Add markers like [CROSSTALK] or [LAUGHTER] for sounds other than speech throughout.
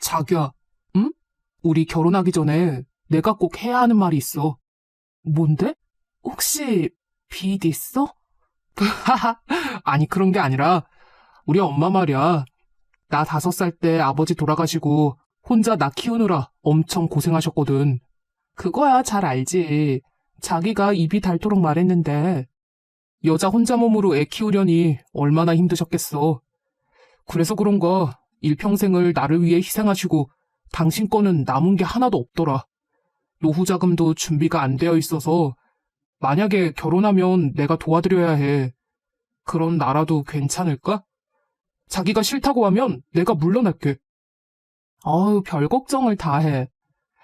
자기야, 응? 우리 결혼하기 전에 내가 꼭 해야 하는 말이 있어. 뭔데? 혹시 빚 있어? [LAUGHS] 아니 그런 게 아니라 우리 엄마 말이야. 나 다섯 살 때 아버지 돌아가시고 혼자 나 키우느라 엄청 고생하셨거든. 그거야 잘 알지. 자기가 입이 닳도록 말했는데 여자 혼자 몸으로 애 키우려니 얼마나 힘드셨겠어. 그래서 그런가 일평생을 나를 위해 희생하시고 당신 거는 남은 게 하나도 없더라. 노후 자금도 준비가 안 되어 있어서 만약에 결혼하면 내가 도와드려야 해. 그런 나라도 괜찮을까? 자기가 싫다고 하면 내가 물러날게. 어우, 별 걱정을 다 해.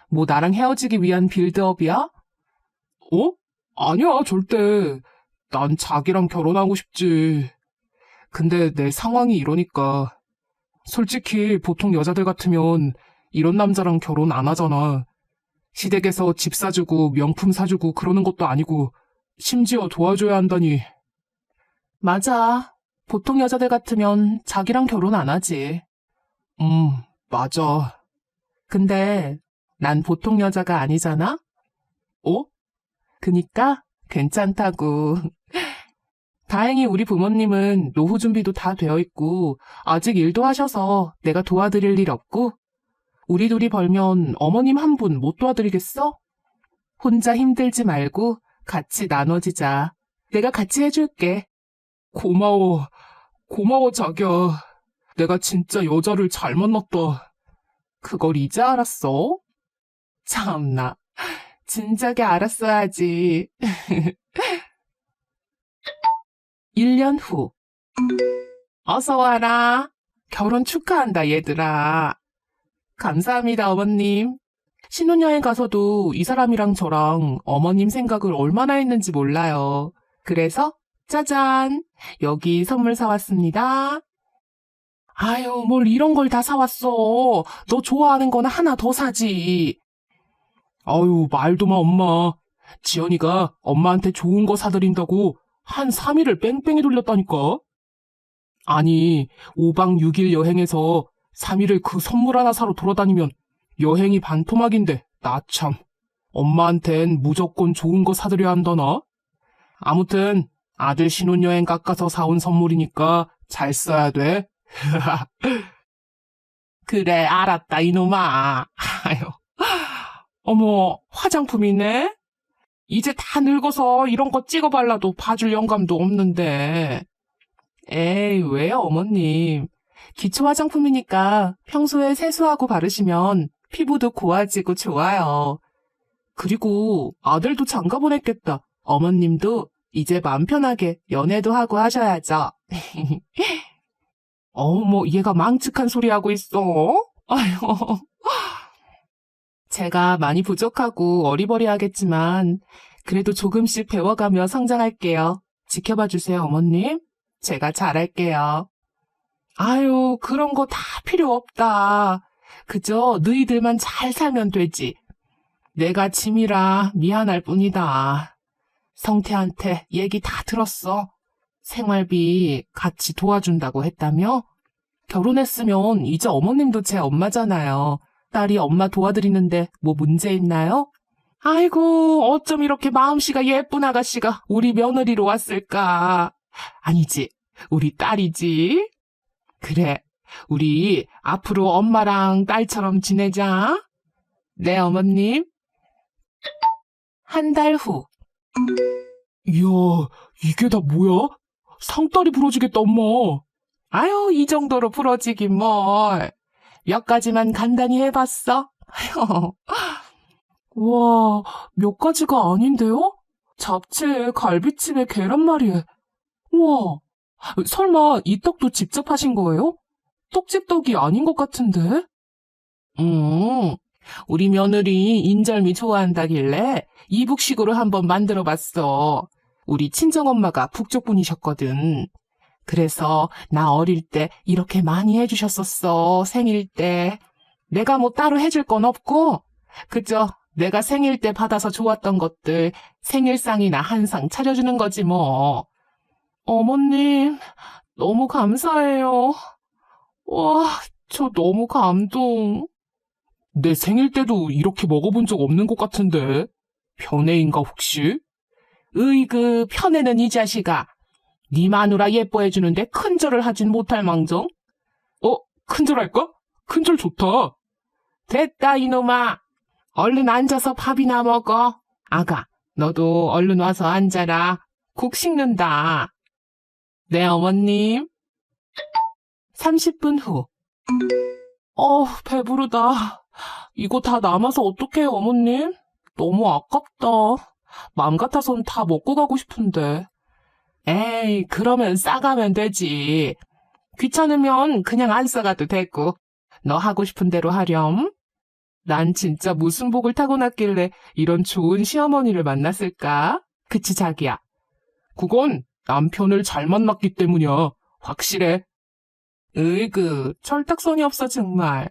뭐 나랑 헤어지기 위한 빌드업이야? 어? 아니야, 절대. 난 자기랑 결혼하고 싶지. 근데 내 상황이 이러니까. 솔직히 보통 여자들 같으면 이런 남자랑 결혼 안 하잖아. 시댁에서 집 사주고 명품 사주고 그러는 것도 아니고 심지어 도와줘야 한다니. 맞아. 보통 여자들 같으면 자기랑 결혼 안 하지. 음, 맞아. 근데 난 보통 여자가 아니잖아? 어? 그니까 괜찮다고. 다행히 우리 부모님은 노후 준비도 다 되어 있고 아직 일도 하셔서 내가 도와드릴 일 없고 우리 둘이 벌면 어머님 한 분 못 도와드리겠어? 혼자 힘들지 말고 같이 나눠지자. 내가 같이 해줄게. 고마워. 고마워, 자기야. 내가 진짜 여자를 잘 만났다. 그걸 이제 알았어? 참나. 진작에 알았어야지. [LAUGHS] 1년 후. 어서 와라. 결혼 축하한다, 얘들아. 감사합니다, 어머님. 신혼여행 가서도 이 사람이랑 저랑 어머님 생각을 얼마나 했는지 몰라요. 그래서, 짜잔! 여기 선물 사왔습니다. 아유, 뭘 이런 걸 다 사왔어. 너 좋아하는 거나 하나 더 사지. 아유, 말도 마, 엄마. 지연이가 엄마한테 좋은 거 사드린다고 한 3일을 뺑뺑이 돌렸다니까. 아니, 5박 6일 여행에서 3일을 그 선물 하나 사러 돌아다니면 여행이 반토막인데, 나 참. 엄마한텐 무조건 좋은 거 사드려야 한다나? 아무튼, 아들 신혼여행 깎아서 사온 선물이니까 잘 써야 돼. [LAUGHS] 그래, 알았다, 이놈아. 아유. 어머, 화장품이네? 이제 다 늙어서 이런 거 찍어 발라도 봐줄 영감도 없는데. 에이, 왜요, 어머님. 기초 화장품이니까 평소에 세수하고 바르시면 피부도 고와지고 좋아요. 그리고 아들도 장가 보냈겠다. 어머님도 이제 마음 편하게 연애도 하고 하셔야죠. [LAUGHS] 어머, 얘가 망측한 소리 하고 있어. 아유. 제가 많이 부족하고 어리버리하겠지만 그래도 조금씩 배워가며 성장할게요. 지켜봐 주세요, 어머님. 제가 잘할게요. 아유, 그런 거 다 필요 없다. 그저 너희들만 잘 살면 되지. 내가 짐이라 미안할 뿐이다. 성태한테 얘기 다 들었어. 생활비 같이 도와준다고 했다며? 결혼했으면 이제 어머님도 제 엄마잖아요. 딸이 엄마 도와드리는데 뭐 문제 있나요? 아이고, 어쩜 이렇게 마음씨가 예쁜 아가씨가 우리 며느리로 왔을까? 아니지, 우리 딸이지. 그래, 우리 앞으로 엄마랑 딸처럼 지내자. 네, 어머님. 한 달 후. 이야, 이게 다 뭐야? 상다리 부러지겠다, 엄마. 아유, 이 정도로 부러지긴 뭘. 몇 가지만 간단히 해봤어. [LAUGHS] 와, 몇 가지가 아닌데요? 잡채에 갈비찜에 계란말이에. 와, 설마 이 떡도 직접 하신 거예요? 떡집 떡이 아닌 것 같은데? 음, 우리 며느리 인절미 좋아한다길래 이북식으로 한번 만들어 봤어. 우리 친정엄마가 북쪽 분이셨거든. 그래서 나 어릴 때 이렇게 많이 해주셨었어, 생일 때. 내가 뭐 따로 해줄 건 없고, 그저 내가 생일 때 받아서 좋았던 것들 생일상이나 한 상 차려주는 거지 뭐. 어머님, 너무 감사해요. 와, 저 너무 감동. 내 생일 때도 이렇게 먹어본 적 없는 것 같은데. 편애인가 혹시? 으이그 편애는 이 자식아. 네 마누라 예뻐해주는데 큰절을 하진 못할 망정. 어? 큰절 할까? 큰절 좋다. 됐다 이놈아. 얼른 앉아서 밥이나 먹어. 아가, 너도 얼른 와서 앉아라. 국 식는다. 네, 어머님. 30분 후. 어, 배부르다. 이거 다 남아서 어떡해요, 어머님? 너무 아깝다. 마음 같아선 다 먹고 가고 싶은데. 에이, 그러면 싸가면 되지. 귀찮으면 그냥 안 싸가도 되고. 너 하고 싶은 대로 하렴. 난 진짜 무슨 복을 타고났길래 이런 좋은 시어머니를 만났을까? 그치, 자기야. 그건 남편을 잘 만났기 때문이야. 확실해. 으이그, 철딱선이 없어, 정말.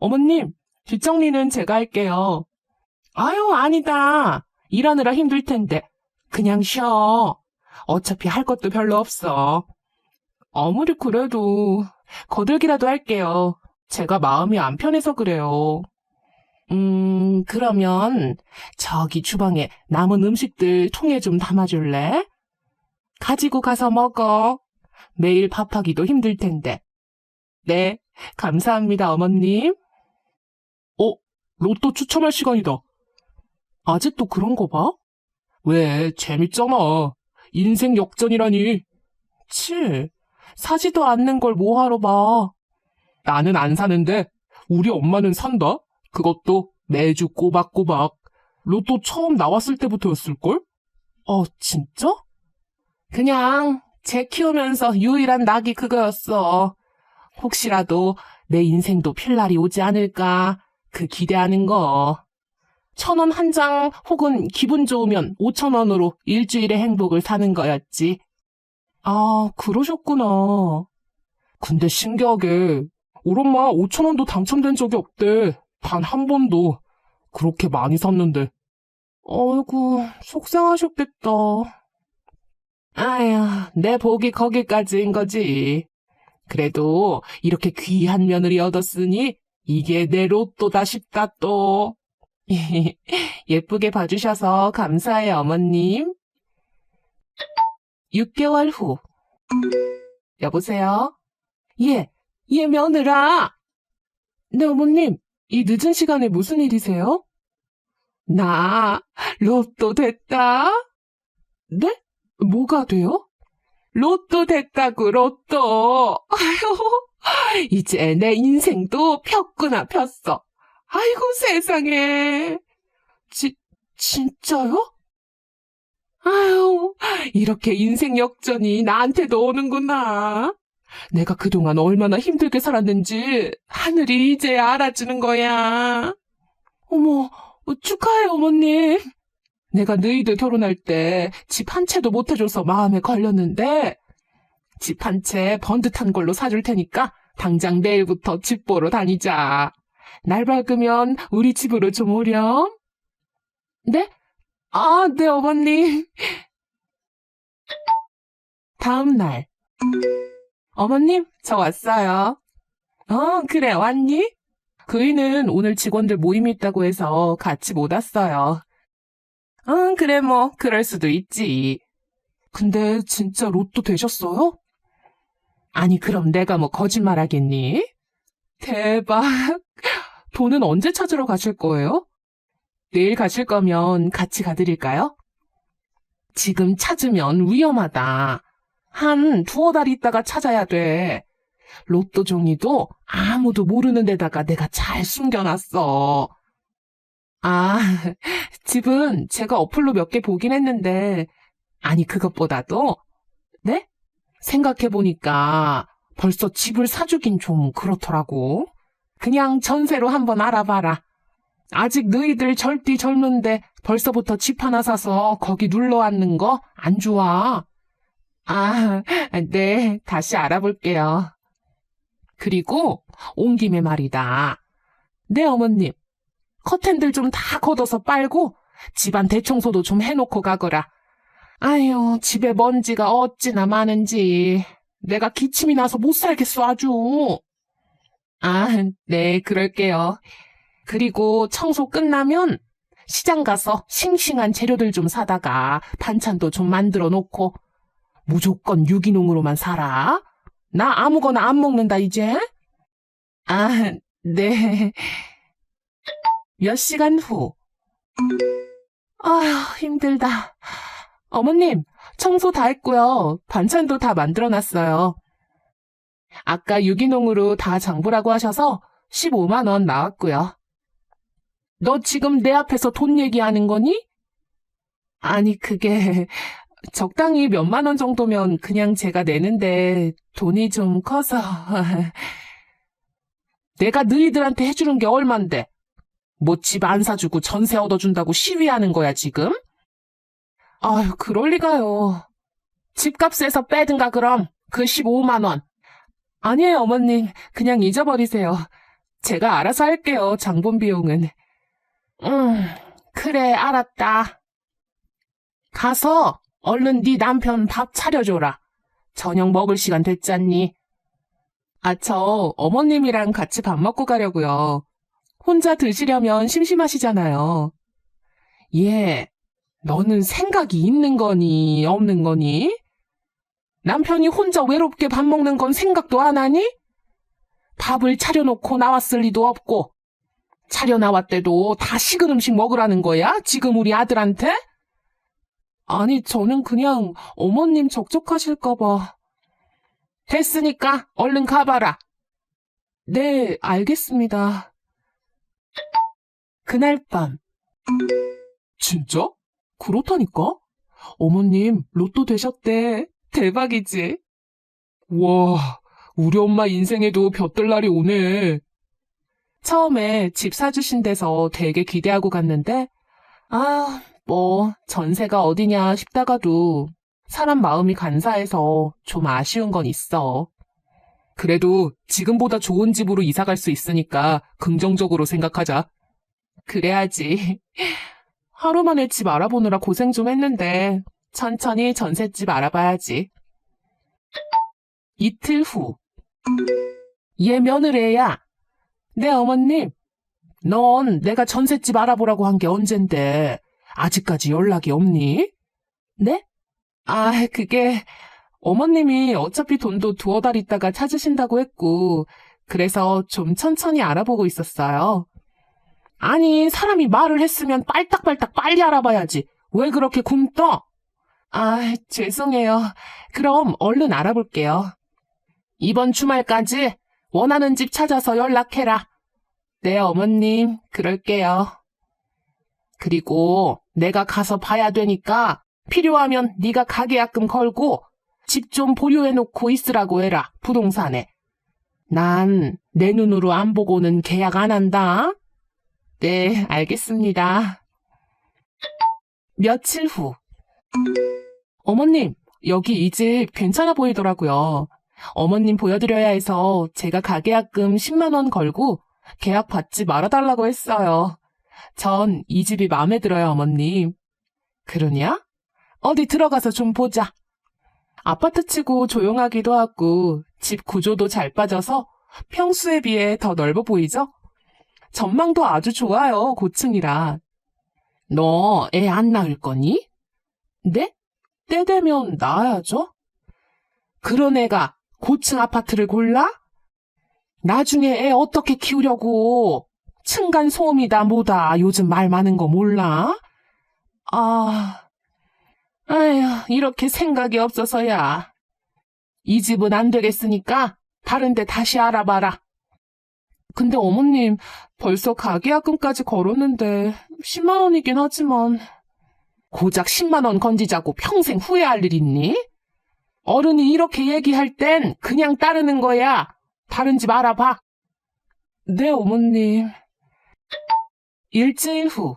어머님, 뒷정리는 제가 할게요. 아유, 아니다. 일하느라 힘들 텐데. 그냥 쉬어. 어차피 할 것도 별로 없어. 아무리 그래도, 거들기라도 할게요. 제가 마음이 안 편해서 그래요. 음, 그러면, 저기 주방에 남은 음식들 통에 좀 담아줄래? 가지고 가서 먹어. 매일 밥하기도 힘들 텐데. 네, 감사합니다, 어머님. 어, 로또 추첨할 시간이다. 아직도 그런 거 봐? 왜, 재밌잖아. 인생 역전이라니. 치, 사지도 않는 걸 뭐하러 봐. 나는 안 사는데, 우리 엄마는 산다? 그것도 매주 꼬박꼬박. 로또 처음 나왔을 때부터였을걸? 어, 진짜? 그냥 제 키우면서 유일한 낙이 그거였어. 혹시라도 내 인생도 필 날이 오지 않을까 그 기대하는 거. 천 원 한 장 혹은 기분 좋으면 오천 원으로 일주일의 행복을 사는 거였지. 아, 그러셨구나. 근데 신기하게 우리 엄마 오천 원도 당첨된 적이 없대. 단 한 번도. 그렇게 많이 샀는데. 어이구, 속상하셨겠다. 아휴, 내 복이 거기까지인 거지. 그래도 이렇게 귀한 며느리 얻었으니 이게 내 로또다 싶다 또. [LAUGHS] 예쁘게 봐주셔서 감사해요, 어머님. 6개월 후. 여보세요? 예, 예, 며느라. 네, 어머님. 이 늦은 시간에 무슨 일이세요? 나 로또 됐다. 네? 뭐가 돼요? 로또 됐다고, 로또. [LAUGHS] 아유, 이제 내 인생도 폈구나, 폈어. 아이고, 세상에. 지, 진짜요? 아유, 이렇게 인생 역전이 나한테도 오는구나. 내가 그동안 얼마나 힘들게 살았는지 하늘이 이제 알아주는 거야. 어머, 축하해, 어머님. 내가 너희들 결혼할 때 집 한 채도 못 해줘서 마음에 걸렸는데 집 한 채 번듯한 걸로 사줄 테니까 당장 내일부터 집 보러 다니자. 날 밝으면 우리 집으로 좀 오렴. 네? 아, 네, 어머님. 다음 날. 어머님, 저 왔어요. 어, 그래, 왔니? 그이는 오늘 직원들 모임이 있다고 해서 같이 못 왔어요. 응, 그래, 뭐, 그럴 수도 있지. 근데 진짜 로또 되셨어요? 아니, 그럼 내가 뭐 거짓말 하겠니? 대박. 돈은 언제 찾으러 가실 거예요? 내일 가실 거면 같이 가드릴까요? 지금 찾으면 위험하다. 한 두어 달 있다가 찾아야 돼. 로또 종이도 아무도 모르는 데다가 내가 잘 숨겨놨어. 아, [LAUGHS] 집은 제가 어플로 몇 개 보긴 했는데, 아니, 그것보다도, 네? 생각해보니까 벌써 집을 사주긴 좀 그렇더라고. 그냥 전세로 한번 알아봐라. 아직 너희들 절대 젊은데 벌써부터 집 하나 사서 거기 눌러 앉는 거 안 좋아. 아, 네, 다시 알아볼게요. 그리고 온 김에 말이다. 네, 어머님. 커튼들 좀 다 걷어서 빨고 집안 대청소도 좀 해놓고 가거라. 아유, 집에 먼지가 어찌나 많은지. 내가 기침이 나서 못 살겠어, 아주. 아, 네, 그럴게요. 그리고 청소 끝나면 시장 가서 싱싱한 재료들 좀 사다가 반찬도 좀 만들어 놓고 무조건 유기농으로만 살아. 나 아무거나 안 먹는다, 이제. 아, 네. 몇 시간 후. 아휴, 힘들다. 어머님, 청소 다 했고요. 반찬도 다 만들어 놨어요. 아까 유기농으로 다 장보라고 하셔서 15만원 나왔고요. 너 지금 내 앞에서 돈 얘기하는 거니? 아니, 그게 [LAUGHS] 적당히 몇만 원 정도면 그냥 제가 내는데 돈이 좀 커서. [LAUGHS] 내가 너희들한테 해주는 게 얼만데? 뭐 집 안 사주고 전세 얻어준다고 시위하는 거야, 지금? 아유, 그럴 리가요. 집값에서 빼든가 그럼 그 15만 원. 아니에요, 어머님. 그냥 잊어버리세요. 제가 알아서 할게요, 장본 비용은. 음, 그래, 알았다. 가서 얼른 네 남편 밥 차려줘라. 저녁 먹을 시간 됐잖니. 아, 저 어머님이랑 같이 밥 먹고 가려고요. 혼자 드시려면 심심하시잖아요. 예, 너는 생각이 있는 거니, 없는 거니? 남편이 혼자 외롭게 밥 먹는 건 생각도 안 하니? 밥을 차려놓고 나왔을 리도 없고, 차려 나왔대도 다 식은 음식 먹으라는 거야? 지금 우리 아들한테? 아니, 저는 그냥 어머님 적적하실까봐. 됐으니까 얼른 가봐라. 네, 알겠습니다. 그날 밤. 진짜? 그렇다니까? 어머님, 로또 되셨대. 대박이지? 와, 우리 엄마 인생에도 볕들 날이 오네. 처음에 집 사주신 데서 되게 기대하고 갔는데, 아, 뭐, 전세가 어디냐 싶다가도 사람 마음이 간사해서 좀 아쉬운 건 있어. 그래도 지금보다 좋은 집으로 이사 갈 수 있으니까 긍정적으로 생각하자. 그래야지. [LAUGHS] 하루 만에 집 알아보느라 고생 좀 했는데 천천히 전셋집 알아봐야지. 이틀 후. 얘 며느리야. 네 어머님. 넌 내가 전셋집 알아보라고 한 게 언젠데 아직까지 연락이 없니? 네? 아, 그게 어머님이 어차피 돈도 두어 달 있다가 찾으신다고 했고 그래서 좀 천천히 알아보고 있었어요. 아니, 사람이 말을 했으면 빨딱빨딱 빨리 알아봐야지. 왜 그렇게 굼떠? 아, 죄송해요. 그럼 얼른 알아볼게요. 이번 주말까지 원하는 집 찾아서 연락해라. 네, 어머님, 그럴게요. 그리고 내가 가서 봐야 되니까 필요하면 네가 가계약금 걸고 집 좀 보유해놓고 있으라고 해라, 부동산에. 난 내 눈으로 안 보고는 계약 안 한다. 네, 알겠습니다. 며칠 후. 어머님, 여기 이 집 괜찮아 보이더라고요. 어머님 보여드려야 해서 제가 가계약금 10만원 걸고 계약 받지 말아달라고 했어요. 전 이 집이 마음에 들어요, 어머님. 그러냐? 어디 들어가서 좀 보자. 아파트 치고 조용하기도 하고 집 구조도 잘 빠져서 평수에 비해 더 넓어 보이죠? 전망도 아주 좋아요, 고층이라. 너 애 안 낳을 거니? 네? 때 되면 낳아야죠. 그런 애가 고층 아파트를 골라? 나중에 애 어떻게 키우려고? 층간 소음이다 뭐다 요즘 말 많은 거 몰라? 아, 아휴 이렇게 생각이 없어서야. 이 집은 안 되겠으니까 다른 데 다시 알아봐라. 근데 어머님 벌써 가계약금까지 걸었는데 10만 원이긴 하지만 고작 10만 원 건지자고 평생 후회할 일 있니? 어른이 이렇게 얘기할 땐 그냥 따르는 거야. 다른 집 알아봐. 네, 어머님. 일주일 후.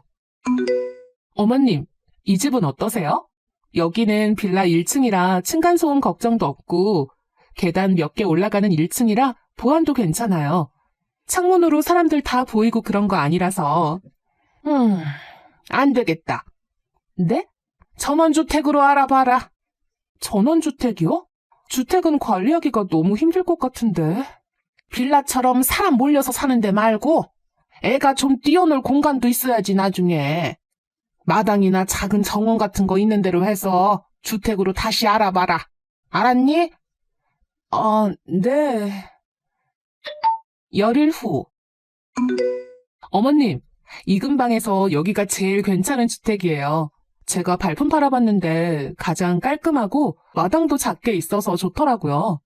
어머님, 이 집은 어떠세요? 여기는 빌라 1층이라 층간소음 걱정도 없고 계단 몇 개 올라가는 1층이라 보안도 괜찮아요. 창문으로 사람들 다 보이고 그런 거 아니라서. 음, 안 되겠다. 네? 전원주택으로 알아봐라. 전원주택이요? 주택은 관리하기가 너무 힘들 것 같은데. 빌라처럼 사람 몰려서 사는데 말고 애가 좀 뛰어놀 공간도 있어야지 나중에. 마당이나 작은 정원 같은 거 있는 대로 해서 주택으로 다시 알아봐라. 알았니? 어, 네. 열일 후. 어머님, 이 근방에서 여기가 제일 괜찮은 주택이에요. 제가 발품 팔아봤는데 가장 깔끔하고 마당도 작게 있어서 좋더라고요.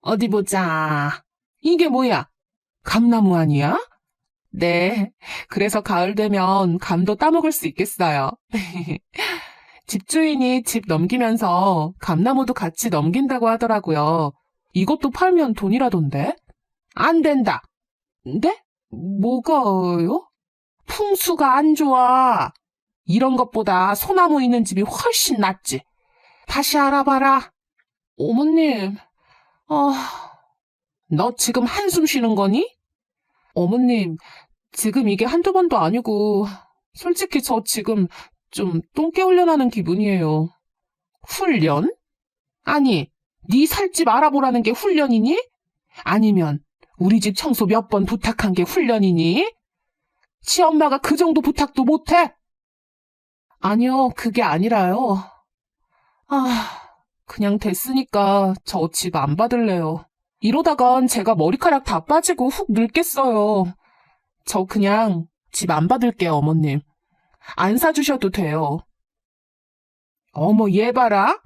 어디 보자. 이게 뭐야? 감나무 아니야? 네. 그래서 가을 되면 감도 따먹을 수 있겠어요. [LAUGHS] 집주인이 집 넘기면서 감나무도 같이 넘긴다고 하더라고요. 이것도 팔면 돈이라던데? 안 된다. 네? 뭐가요? 풍수가 안 좋아. 이런 것보다 소나무 있는 집이 훨씬 낫지. 다시 알아봐라. 어머님, 아, 너 지금 한숨 쉬는 거니? 어머님, 지금 이게 한두 번도 아니고, 솔직히 저 지금 좀 똥개 훈련하는 기분이에요. 훈련? 아니, 네 살집 알아보라는 게 훈련이니? 아니면 우리 집 청소 몇 번 부탁한 게 훈련이니? 지 엄마가 그 정도 부탁도 못해? 아니요, 그게 아니라요. 아, 그냥 됐으니까 저 집 안 받을래요. 이러다간 제가 머리카락 다 빠지고 훅 늙겠어요. 저 그냥 집 안 받을게요, 어머님. 안 사주셔도 돼요. 어머, 얘 봐라.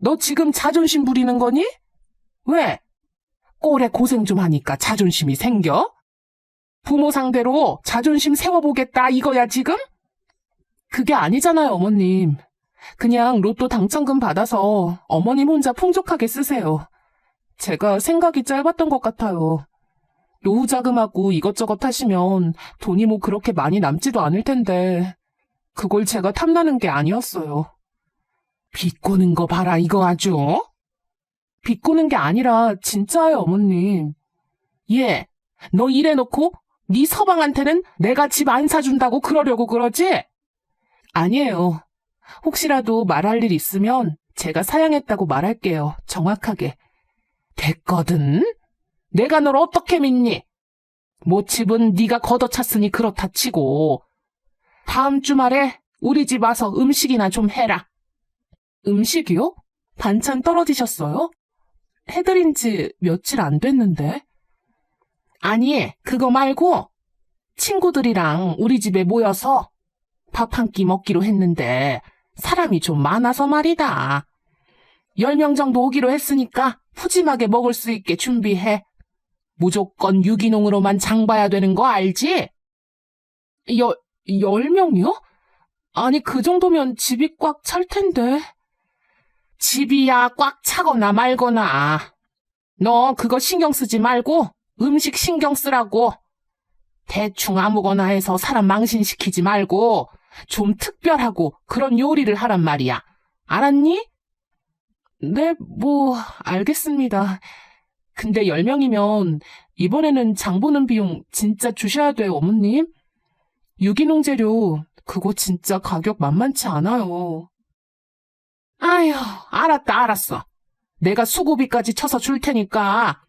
너 지금 자존심 부리는 거니? 왜? 꼴에 고생 좀 하니까 자존심이 생겨? 부모 상대로 자존심 세워보겠다 이거야 지금? 그게 아니잖아요 어머님. 그냥 로또 당첨금 받아서 어머님 혼자 풍족하게 쓰세요. 제가 생각이 짧았던 것 같아요. 노후 자금하고 이것저것 하시면 돈이 뭐 그렇게 많이 남지도 않을 텐데 그걸 제가 탐나는 게 아니었어요. 비꼬는 거 봐라 이거 아주. 비꼬는 게 아니라 진짜예요 어머님. 얘, 너 이래놓고 네 서방한테는 내가 집 안 사준다고 그러려고 그러지? 아니에요. 혹시라도 말할 일 있으면 제가 사양했다고 말할게요. 정확하게. 됐거든. 내가 널 어떻게 믿니? 뭐 집은 네가 걷어찼으니 그렇다 치고 다음 주말에 우리 집 와서 음식이나 좀 해라. 음식이요? 반찬 떨어지셨어요? 해드린 지 며칠 안 됐는데. 아니, 그거 말고 친구들이랑 우리 집에 모여서 밥 한 끼 먹기로 했는데 사람이 좀 많아서 말이다. 10명 정도 오기로 했으니까 푸짐하게 먹을 수 있게 준비해. 무조건 유기농으로만 장 봐야 되는 거 알지? 여, 10명이요? 아니, 그 정도면 집이 꽉 찰 텐데. 집이야 꽉 차거나 말거나. 너 그거 신경 쓰지 말고 음식 신경 쓰라고. 대충 아무거나 해서 사람 망신시키지 말고 좀 특별하고 그런 요리를 하란 말이야. 알았니? 네, 뭐, 알겠습니다. 근데 10명이면 이번에는 장 보는 비용 진짜 주셔야 돼요, 어머님. 유기농 재료, 그거 진짜 가격 만만치 않아요. 아휴, 알았다, 알았어. 내가 수고비까지 쳐서 줄 테니까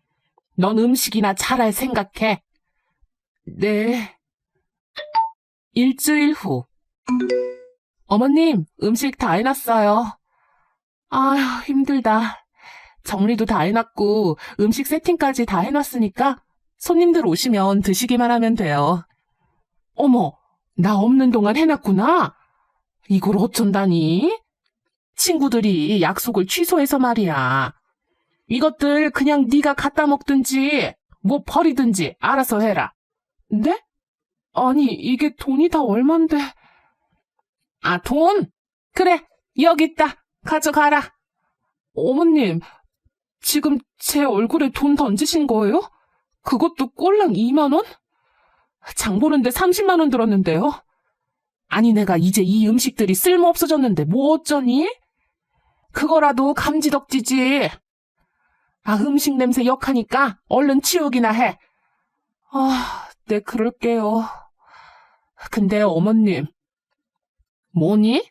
넌 음식이나 잘할 생각해. 네. 일주일 후. 어머님, 음식 다 해놨어요. 아휴, 힘들다. 정리도 다 해놨고, 음식 세팅까지 다 해놨으니까, 손님들 오시면 드시기만 하면 돼요. 어머, 나 없는 동안 해놨구나? 이걸 어쩐다니? 친구들이 약속을 취소해서 말이야. 이것들 그냥 네가 갖다 먹든지, 뭐 버리든지 알아서 해라. 네? 아니, 이게 돈이 다 얼만데. 아, 돈? 그래, 여기 있다. 가져가라. 어머님, 지금 제 얼굴에 돈 던지신 거예요? 그것도 꼴랑 2만원? 장 보는데 30만원 들었는데요? 아니, 내가 이제 이 음식들이 쓸모 없어졌는데 뭐 어쩌니? 그거라도 감지덕지지. 아, 음식 냄새 역하니까 얼른 치우기나 해. 아, 네, 그럴게요. 근데 어머님. 뭐니?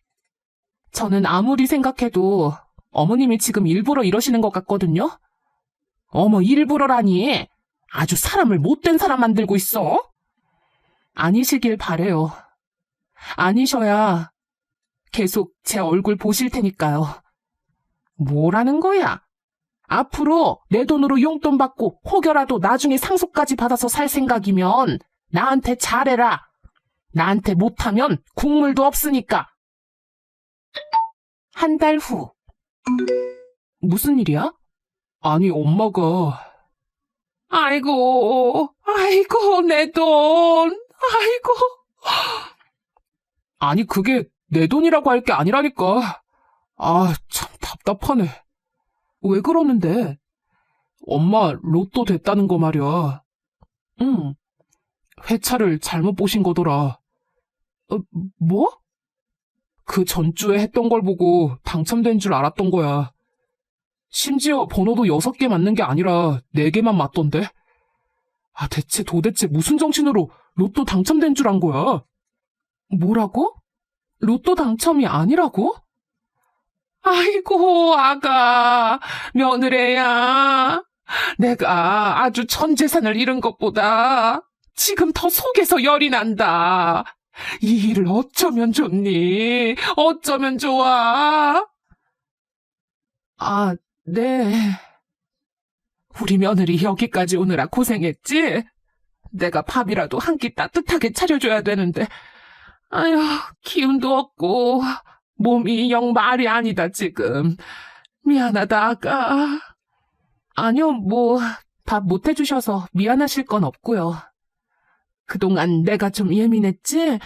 저는 아무리 생각해도 어머님이 지금 일부러 이러시는 것 같거든요? 어머, 일부러라니. 아주 사람을 못된 사람 만들고 있어? 아니시길 바래요. 아니셔야 계속 제 얼굴 보실 테니까요. 뭐라는 거야? 앞으로 내 돈으로 용돈 받고 혹여라도 나중에 상속까지 받아서 살 생각이면 나한테 잘해라. 나한테 못하면 국물도 없으니까. 한 달 후. 무슨 일이야? 아니, 엄마가. 아이고, 아이고, 내 돈. 아이고. 아니, 그게 내 돈이라고 할 게 아니라니까. 아, 참 답답하네. 왜 그러는데? 엄마 로또 됐다는 거 말이야. 응. 회차를 잘못 보신 거더라. 어, 뭐? 그 전주에 했던 걸 보고 당첨된 줄 알았던 거야. 심지어 번호도 6개 맞는 게 아니라 4개만 맞던데? 아, 대체 도대체 무슨 정신으로 로또 당첨된 줄 안 거야? 뭐라고? 로또 당첨이 아니라고? 아이고, 아가, 며느래야. 내가 아주 전 재산을 잃은 것보다 지금 더 속에서 열이 난다. 이 일을 어쩌면 좋니? 어쩌면 좋아? 아, 네. 우리 며느리 여기까지 오느라 고생했지? 내가 밥이라도 한 끼 따뜻하게 차려줘야 되는데, 아휴, 기운도 없고, 몸이 영 말이 아니다, 지금. 미안하다, 아가. 아니요, 뭐, 밥 못 해주셔서 미안하실 건 없고요. 그동안 내가 좀 예민했지?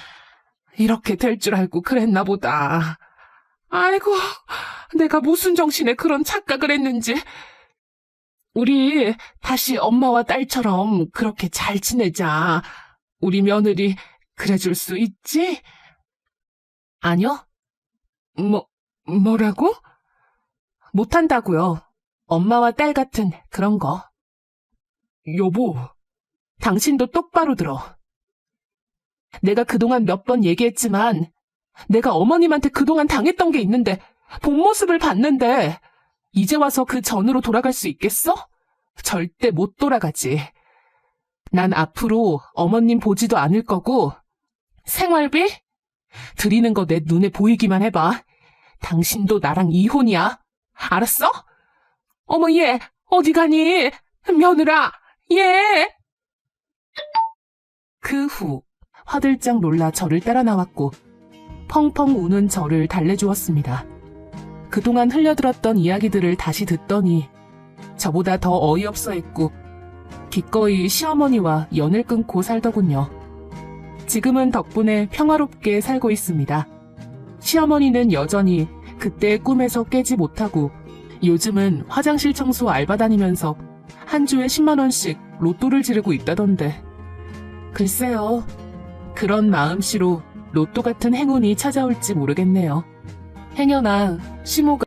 이렇게 될 줄 알고 그랬나 보다. 아이고, 내가 무슨 정신에 그런 착각을 했는지. 우리 다시 엄마와 딸처럼 그렇게 잘 지내자. 우리 며느리 그래줄 수 있지? 아니요. 뭐, 뭐라고? 못한다고요. 엄마와 딸 같은 그런 거. 여보, 당신도 똑바로 들어. 내가 그동안 몇 번 얘기했지만, 내가 어머님한테 그동안 당했던 게 있는데, 본 모습을 봤는데, 이제 와서 그 전으로 돌아갈 수 있겠어? 절대 못 돌아가지. 난 앞으로 어머님 보지도 않을 거고, 생활비? 드리는 거 내 눈에 보이기만 해봐. 당신도 나랑 이혼이야. 알았어? 어머, 얘, 어디 가니? 며느라, 얘! 그 후, 화들짝 놀라 저를 따라 나왔고, 펑펑 우는 저를 달래주었습니다. 그동안 흘려들었던 이야기들을 다시 듣더니, 저보다 더 어이없어 했고, 기꺼이 시어머니와 연을 끊고 살더군요. 지금은 덕분에 평화롭게 살고 있습니다. 시어머니는 여전히 그때의 꿈에서 깨지 못하고 요즘은 화장실 청소 알바 다니면서 한 주에 10만원씩 로또를 지르고 있다던데. 글쎄요. 그런 마음씨로 로또 같은 행운이 찾아올지 모르겠네요. 행여나 시모가